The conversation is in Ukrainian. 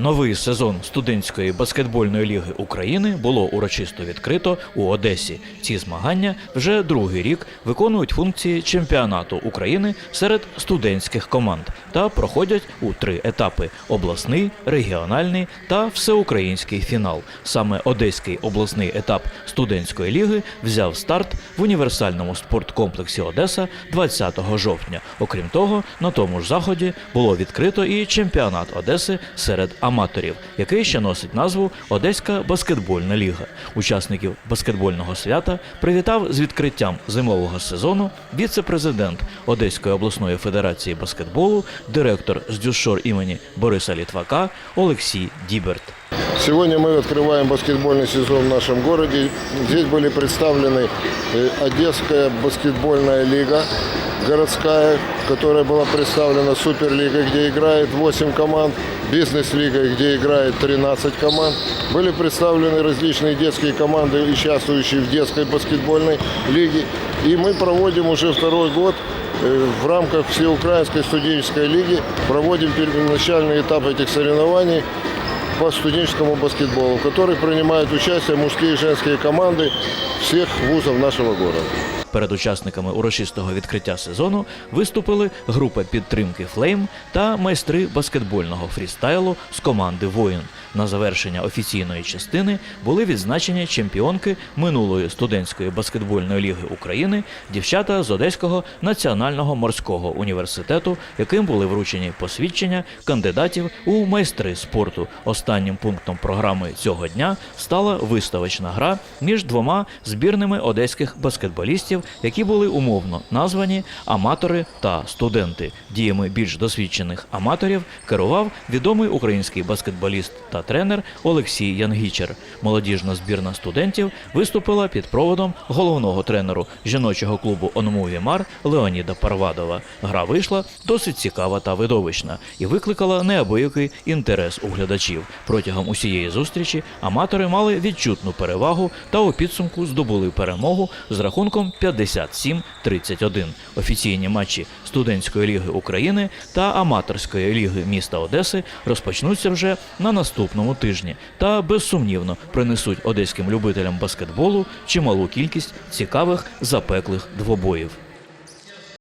Новий сезон студентської баскетбольної ліги України було урочисто відкрито у Одесі. Ці змагання вже другий рік виконують функції чемпіонату України серед студентських команд та проходять у три етапи: обласний, регіональний та всеукраїнський фінал. Саме Одеський обласний етап студентської ліги взяв старт в універсальному спорткомплексі Одеса 20 жовтня. Окрім того, на тому ж заході було відкрито і чемпіонат Одеси серед аматорів, який ще носить назву Одеська баскетбольна ліга. Учасників баскетбольного свята привітав з відкриттям зимового сезону віце-президент Одеської обласної федерації баскетболу, директор з дюшор імені Бориса Літвака Олексій Діберт. Сегодня мы открываем баскетбольный сезон в нашем городе. Здесь были представлены э, Одесская баскетбольная лига городская, которая была представлена Суперлигой, где играет 8 команд, Бизнес-лига, где играет 13 команд. Были представлены различные детские команды, участвующие в детской баскетбольной лиге. И мы проводим уже второй год э, в рамках Всеукраинской студенческой лиги, проводим первоначальный этап этих соревнований по студенческому баскетболу, в которой принимают участие мужские и женские команды всех вузов нашего города. Перед учасниками урочистого відкриття сезону виступили група підтримки Флейм та майстри баскетбольного фрістайлу з команди Воїн. На завершення офіційної частини були відзначені чемпіонки минулої студентської баскетбольної ліги України, дівчата з Одеського національного морського університету, яким були вручені посвідчення кандидатів у майстри спорту. Останнім пунктом програми цього дня стала виставочна гра між двома збірними одеських баскетболістів, які були умовно названі аматори та студенти. Діями більш досвідчених аматорів керував відомий український баскетболіст та тренер Олексій Янгічер. Молодіжна збірна студентів виступила під проводом головного тренеру жіночого клубу «Онмуві Мар» Леоніда Парвадова. Гра вийшла досить цікава та видовищна і викликала неабиякий інтерес у глядачів. Протягом усієї зустрічі аматори мали відчутну перевагу та у підсумку здобули перемогу з рахунком 57-31. Офіційні матчі студентської ліги України та аматорської ліги міста Одеси розпочнуться вже на наступному тижні та безсумнівно принесуть одеським любителям баскетболу чималу кількість цікавих запеклих двобоїв.